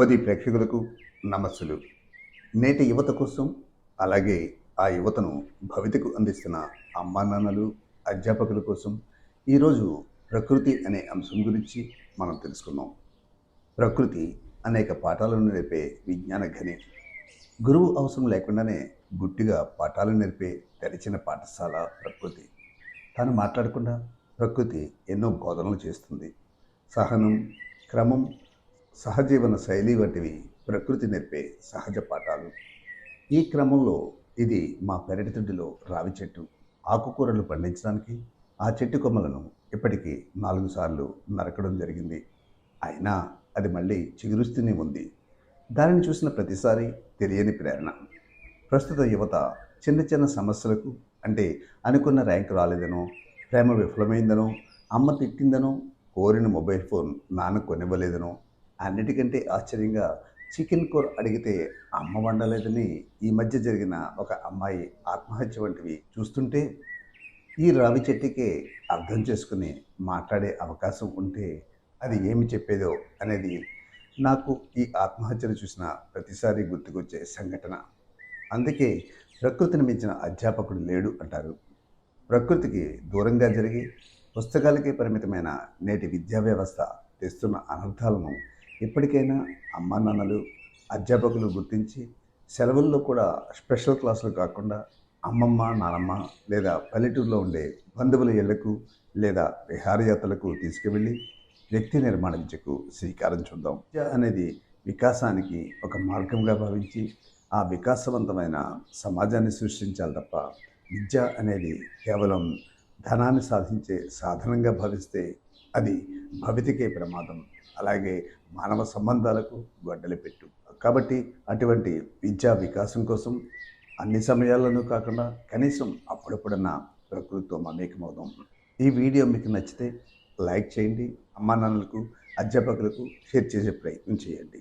పది ప్రేక్షకులకు నమస్సులు. నేటి యువత కోసం అలాగే ఆ యువతను భవితకు అందిస్తున్న అమ్మా నాన్నలు అధ్యాపకుల కోసం ఈరోజు ప్రకృతి అనే అంశం గురించి మనం తెలుసుకుందాం. ప్రకృతి అనేక పాఠాలను నేర్పే విజ్ఞాన ఘని. గురువు అవసరం లేకుండానే గుట్టిగా పాఠాలు నేర్పే తెరిచిన పాఠశాల ప్రకృతి. తాను మాట్లాడకుండా ప్రకృతి ఎన్నో బోధనలు చేస్తుంది. సహనం క్రమం సహజీవన శైలి వంటివి ప్రకృతి నేర్పే సహజ పాఠాలు. ఈ క్రమంలో ఇది మా పెరటి తొడ్డిలో రావి చెట్టు. ఆకుకూరలు పండించడానికి ఆ చెట్టు కొమ్మలను ఇప్పటికీ నాలుగు సార్లు నరకడం జరిగింది. అయినా అది మళ్ళీ చిగురుస్తూనే ఉంది. దానిని చూసిన ప్రతిసారి తెలియని ప్రేరణ. ప్రస్తుత యువత చిన్న చిన్న సమస్యలకు అంటే అనుకున్న ర్యాంక్ రాలేదనో ప్రేమ విఫలమైందనో అమ్మ తిట్టిందనో కోరిన మొబైల్ ఫోన్ నాన్న కొనివ్వలేదనో అన్నిటికంటే ఆశ్చర్యంగా చికెన్ కూర అడిగితే అమ్మ వండలేదని ఈ మధ్య జరిగిన ఒక అమ్మాయి ఆత్మహత్య వంటివి చూస్తుంటే ఈ రావి చెట్టుకే అర్థం చేసుకుని మాట్లాడే అవకాశం ఉంటే అది ఏమి చెప్పేదో అనేది నాకు ఈ ఆత్మహత్యను చూసిన ప్రతిసారి గుర్తుకొచ్చే సంఘటన. అందుకే ప్రకృతిని మించిన అధ్యాపకుడు లేడు అంటారు. ప్రకృతికి దూరంగా జరిగి పుస్తకాలకే పరిమితమైన నేటి విద్యా వ్యవస్థ తెస్తున్న అనర్థాలను ఇప్పటికైనా అమ్మా నాన్నలు అధ్యాపకులు గుర్తించి సెలవుల్లో కూడా స్పెషల్ క్లాసులు కాకుండా అమ్మమ్మ నానమ్మ లేదా పల్లెటూరులో ఉండే బంధువుల ఇళ్ళకు లేదా విహారయాత్రలకు తీసుకువెళ్ళి వ్యక్తి నిర్మాణించకు శ్రీకారం చూద్దాం. విద్య అనేది వికాసానికి ఒక మార్గంగా భావించి ఆ వికాసవంతమైన సమాజాన్ని సృష్టించాలి తప్ప విద్య అనేది కేవలం ధనాన్ని సాధించే సాధనంగా భావిస్తే అది భవితికే ప్రమాదం. అలాగే మానవ సంబంధాలకు గొడ్డలి పెట్టు. కాబట్టి అటువంటి విద్యా వికాసం కోసం అన్ని సమయాల్లోనూ కాకుండా కనీసం అప్పుడప్పుడన్నా ప్రకృతితో మమేకమవుదాం. ఈ వీడియో మీకు నచ్చితే లైక్ చేయండి. అమ్మా నాన్నలకు అధ్యాపకులకు షేర్ చేసే ప్రయత్నం చేయండి.